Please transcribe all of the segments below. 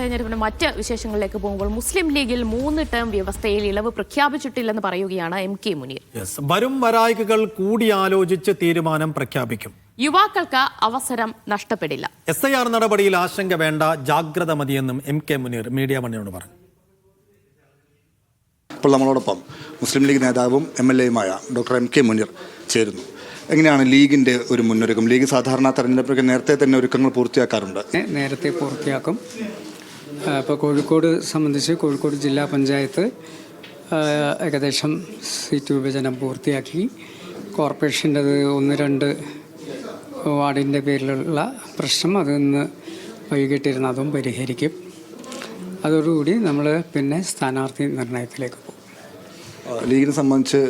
തെരഞ്ഞെടുപ്പിന്റെ മറ്റ് വിശേഷങ്ങളിലേക്ക് പോകുമ്പോൾ മുസ്ലിം ലീഗിൽ മൂന്ന് ടേം വ്യവസ്ഥയിൽ ഇളവ് പ്രഖ്യാപിച്ചിട്ടില്ലെന്ന് പറയുകയാണ് എം കെ മുനീർ. യെസ് വരും വരായികകൾ കൂടിയാലോചിച്ച് തീരുമാനം പ്രഖ്യാപിക്കും. യുവാക്കൾക്ക് അവസരം നഷ്ടപ്പെടില്ല. എസ് ഐ ആർ നടപടിയിൽ ആശങ്ക വേണ്ട ജാഗ്രത മതിയെന്നും എം കെ മുനീർ മീഡിയ മണിയോട് പറഞ്ഞു. ഇപ്പോൾ നമ്മളോടൊപ്പം മുസ്ലിം ലീഗ് നേതാവും എം എൽ എയുമായ ഡോക്ടർ എം കെ മുനീർ ചേരുന്നു. എങ്ങനെയാണ് ലീഗിന്റെ ഒരു മുന്നൊരുക്കം? ലീഗ് സാധാരണ തെരഞ്ഞെടുപ്പൊക്കെ നേരത്തെ തന്നെ ഒരുക്കങ്ങൾ പൂർത്തിയാക്കാറുണ്ട്. നേരത്തെ പൂർത്തിയാക്കും. ഇപ്പോൾ കോഴിക്കോട് സംബന്ധിച്ച് കോഴിക്കോട് ജില്ലാ പഞ്ചായത്ത് ഏകദേശം സീറ്റ് വിഭജനം പൂർത്തിയാക്കി. കോർപ്പറേഷന്റെത് ഒന്ന് രണ്ട് വാർഡിന്റെ പേരിലുള്ള പ്രശ്നം അത് ഇന്ന് വൈകിട്ടിരുന്ന് അതും പരിഹരിക്കും. അതോടുകൂടി നമ്മൾ പിന്നെ സ്ഥാനാർത്ഥി നിർണയത്തിലേക്ക് പോകും. ലീഗിനെ സംബന്ധിച്ച്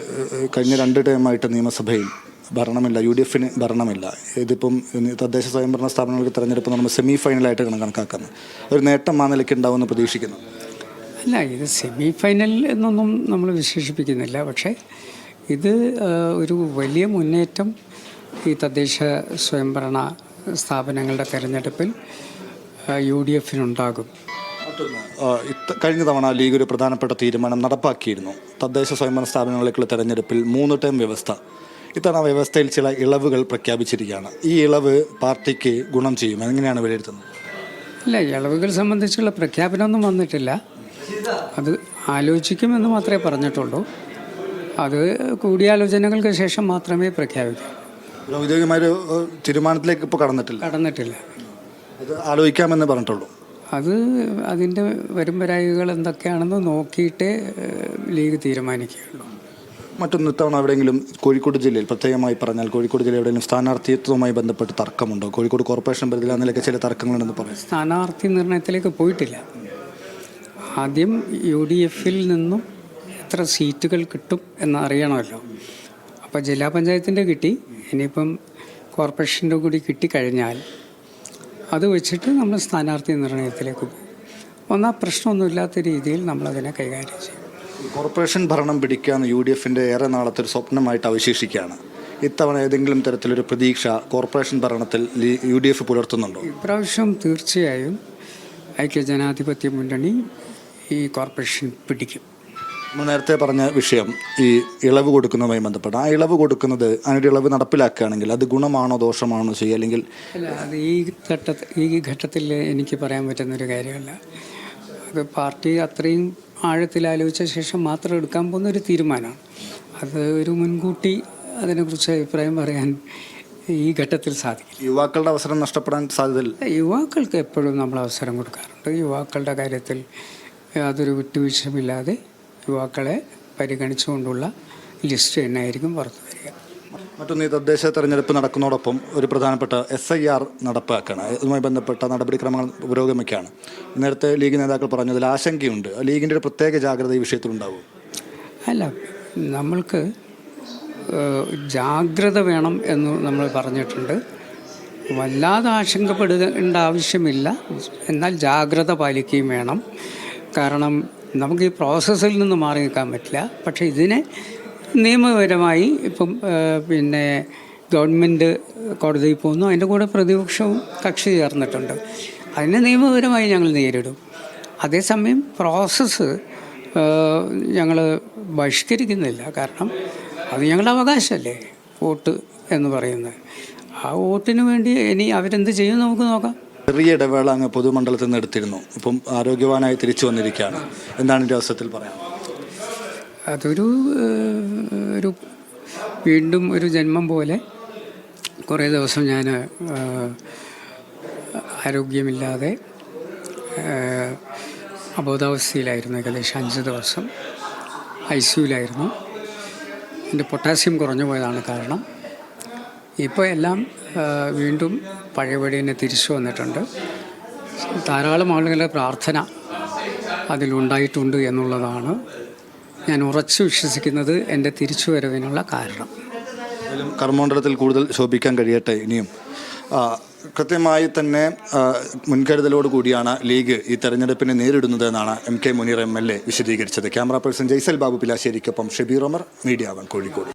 കഴിഞ്ഞ രണ്ട് ടൈമായിട്ട് നിയമസഭയിൽ ഭരണമില്ല യു ഡി എഫിന് ഭരണമില്ല. ഇതിപ്പം തദ്ദേശ സ്വയംഭരണ സ്ഥാപനങ്ങൾക്ക് തെരഞ്ഞെടുപ്പ് നമ്മൾ സെമി ഫൈനലായിട്ടാണ് കണക്കാക്കുന്നത്. ഒരു നേട്ടം ആ നിലയ്ക്ക് ഉണ്ടാവുമെന്ന് പ്രതീക്ഷിക്കുന്നു. അല്ല ഇത് സെമി ഫൈനൽ എന്നൊന്നും നമ്മൾ വിശേഷിപ്പിക്കുന്നില്ല. പക്ഷേ ഇത് ഒരു വലിയ മുന്നേറ്റം ഈ തദ്ദേശ സ്വയംഭരണ സ്ഥാപനങ്ങളുടെ തെരഞ്ഞെടുപ്പിൽ യു ഡി എഫിനുണ്ടാകും കഴിഞ്ഞ തവണ ലീഗ് ഒരു പ്രധാനപ്പെട്ട തീരുമാനം നടപ്പാക്കിയിരുന്നു. തദ്ദേശ സ്വയംഭരണ സ്ഥാപനങ്ങളിലേക്കുള്ള തെരഞ്ഞെടുപ്പിൽ മൂന്ന് ടേം വ്യവസ്ഥ. ഇത്തവണ വ്യവസ്ഥയിൽ ചില ഇളവുകൾ പ്രഖ്യാപിച്ചിരിക്കുകയാണ്. ഈ ഇളവ് പാർട്ടിക്ക് ഗുണം ചെയ്യും. എങ്ങനെയാണ് വിലയിരുത്തുന്നത്? ഇല്ല ഇളവുകൾ സംബന്ധിച്ചുള്ള പ്രഖ്യാപനമൊന്നും വന്നിട്ടില്ല. അത് ആലോചിക്കുമെന്ന് മാത്രമേ പറഞ്ഞിട്ടുള്ളൂ. അത് കൂടിയാലോചനകൾക്ക് ശേഷം മാത്രമേ പ്രഖ്യാപിക്കൂ. ഔദ്യോഗികമായ തീരുമാനത്തിലേക്ക് ഇപ്പോൾ കടന്നിട്ടില്ല. കടന്നിട്ടില്ല. അത് ആലോചിക്കാമെന്ന് പറഞ്ഞിട്ടുള്ളൂ. അത് അതിന്റെ വരും വരായികൾ എന്തൊക്കെയാണെന്ന് നോക്കിയിട്ടേ ലീഗ് തീരുമാനിക്കുകയുള്ളൂ. മറ്റൊന്ന് ഇത്തവണ എവിടെയെങ്കിലും കോഴിക്കോട് ജില്ലയിൽ പ്രത്യേകമായി പറഞ്ഞാൽ കോഴിക്കോട് ജില്ലയിൽ എവിടെയെങ്കിലും സ്ഥാനാർത്ഥിത്വവുമായി ബന്ധപ്പെട്ട് തർക്കമുണ്ടോ? കോഴിക്കോട് കോർപ്പറേഷൻ പരിധിയിൽ അതിലൊക്കെ ചില തർക്കങ്ങളുണ്ടെന്ന് പറയും. സ്ഥാനാർത്ഥി നിർണയത്തിലേക്ക് പോയിട്ടില്ല. ആദ്യം യു ഡി എഫിൽ നിന്നും എത്ര സീറ്റുകൾ കിട്ടും എന്ന് അറിയണമല്ലോ. അപ്പോൾ ജില്ലാ പഞ്ചായത്തിന്റെ കിട്ടി. ഇനിയിപ്പം കോർപ്പറേഷന്റെ കൂടി കിട്ടിക്കഴിഞ്ഞാൽ അത് വെച്ചിട്ട് നമ്മൾ സ്ഥാനാർത്ഥി നിർണയത്തിലേക്ക് പോകും. ഒന്നാ പ്രശ്നമൊന്നുമില്ലാത്ത രീതിയിൽ നമ്മളതിനെ കൈകാര്യം ചെയ്യും. കോർപ്പറേഷൻ ഭരണം പിടിക്കാന്ന് യു ഡി എഫിന്റെ ഏറെ നാളത്തെ ഒരു സ്വപ്നമായിട്ട് അവശേഷിക്കുകയാണ്. ഇത്തവണ ഏതെങ്കിലും തരത്തിലൊരു പ്രതീക്ഷ കോർപ്പറേഷൻ ഭരണത്തിൽ യു ഡി എഫ് പുലർത്തുന്നുണ്ടോ? ഇപ്രാവശ്യം തീർച്ചയായും ഐക്യ ജനാധിപത്യ മുന്നണി ഈ കോർപ്പറേഷൻ പിടിക്കും. നമ്മൾ നേരത്തെ പറഞ്ഞ വിഷയം ഈ ഇളവ് കൊടുക്കുന്നതുമായി ബന്ധപ്പെട്ട് ആ ഇളവ് കൊടുക്കുന്നത് അതിനൊരു ഇളവ് നടപ്പിലാക്കുകയാണെങ്കിൽ അത് ഗുണമാണോ ദോഷമാണോ ചെയ്യുക? അല്ലെങ്കിൽ അല്ല അത് ഈ ഘട്ടത്തിൽ ഈ ഘട്ടത്തിൽ എനിക്ക് പറയാൻ പറ്റുന്നൊരു കാര്യമല്ല. അത് പാർട്ടി അത്രയും ആഴത്തിൽ ആലോചിച്ച ശേഷം മാത്രം എടുക്കാൻ പോകുന്ന ഒരു തീരുമാനമാണ് അത് ഒരു മുൻകൂട്ടി അതിനെക്കുറിച്ച് അഭിപ്രായം പറയാൻ ഈ ഘട്ടത്തിൽ സാധിക്കും യുവാക്കളുടെ അവസരം നഷ്ടപ്പെടാൻ സാധ്യതയില്ല. യുവാക്കൾക്ക് എപ്പോഴും നമ്മൾ അവസരം കൊടുക്കാറുണ്ട്. യുവാക്കളുടെ കാര്യത്തിൽ യാതൊരു വിട്ടുവീഴ്ചയുമില്ലാതെ യുവാക്കളെ പരിഗണിച്ചുകൊണ്ടുള്ള ലിസ്റ്റ് തന്നെയായിരിക്കും പുറത്തു വരിക. മറ്റൊന്ന് ഈ തദ്ദേശ തെരഞ്ഞെടുപ്പ് നടക്കുന്നതോടൊപ്പം ഒരു പ്രധാനപ്പെട്ട എസ് ഐ ആർ നടപ്പാക്കുകയാണ് അതുമായി ബന്ധപ്പെട്ട നടപടിക്രമങ്ങൾ പുരോഗമിക്കുകയാണ്. നേരത്തെ ലീഗ് നേതാക്കൾ പറഞ്ഞതിൽ ആശങ്കയുണ്ട്. ലീഗിന്റെ ഒരു പ്രത്യേക ജാഗ്രത ഈ വിഷയത്തിലുണ്ടാവും അല്ല നമ്മൾക്ക് ജാഗ്രത വേണം എന്ന് നമ്മൾ പറഞ്ഞിട്ടുണ്ട്. വല്ലാതെ ആശങ്കപ്പെടേണ്ട ആവശ്യമില്ല. എന്നാൽ ജാഗ്രത പാലിക്കുകയും വേണം. കാരണം നമുക്ക് ഈ പ്രോസസ്സിൽ നിന്ന് മാറി നിൽക്കാൻ പറ്റില്ല. പക്ഷേ ഇതിനെ നിയമപരമായി ഇപ്പം പിന്നെ ഗവൺമെന്റ് കോടതിയിൽ പോകുന്നു. അതിന്റെ കൂടെ പ്രതിപക്ഷവും കക്ഷി ചേർന്നിട്ടുണ്ട്. അതിനെ നിയമപരമായി ഞങ്ങൾ നേരിടും. അതേസമയം പ്രോസസ്സ് ഞങ്ങൾ ബഹിഷ്കരിക്കുന്നില്ല. കാരണം അത് ഞങ്ങളുടെ അവകാശമല്ലേ വോട്ട് എന്ന് പറയുന്നത്. ആ വോട്ടിന് വേണ്ടി ഇനി അവരെന്ത് ചെയ്യും നമുക്ക് നോക്കാം. ചെറിയ ഇടവേള അങ്ങ് പൊതുമണ്ഡലത്തിൽ നിന്ന് എടുത്തിരുന്നു. ഇപ്പം ആരോഗ്യവാനായി തിരിച്ചു വന്നിരിക്കുകയാണ്. എന്താണ് ഈ അവസരത്തിൽ പറയാം അതൊരു ഒരു വീണ്ടും ഒരു ജന്മം പോലെ കുറേ ദിവസം ഞാൻ ആരോഗ്യമില്ലാതെ അബോധാവസ്ഥയിലായിരുന്നു ഏകദേശം അഞ്ച് ദിവസം. ഐ സിയുലായിരുന്നു എന്റെ പൊട്ടാസ്യം കുറഞ്ഞു പോയതാണ് കാരണം. ഇപ്പോൾ എല്ലാം വീണ്ടും പഴയപടി തന്നെ തിരിച്ചു വന്നിട്ടുണ്ട്. ധാരാളം ആളുകളുടെ പ്രാർത്ഥന അതിലുണ്ടായിട്ടുണ്ട് എന്നുള്ളതാണ്. ഞാൻ ഉറച്ചു വിശ്വസിക്കുന്നത് എന്റെ തിരിച്ചുവരവിനുള്ള കാരണം. കർമ്മമണ്ഡലത്തിൽ കൂടുതൽ ശോഭിക്കാൻ കഴിയട്ടെ ഇനിയും. കൃത്യമായി തന്നെ മുൻകരുതലോട് കൂടിയാണ് ലീഗ് ഈ തെരഞ്ഞെടുപ്പിനെ നേരിടുന്നത് എന്നാണ് M K Muneer M L A വിശദീകരിച്ചത്. ക്യാമറ പേഴ്സൺ ജയ്സൽ ബാബു പിലാശ്ശേരിക്കൊപ്പം ഷെബീർ ഒമർ മീഡിയ വൺ കോഴിക്കോട്.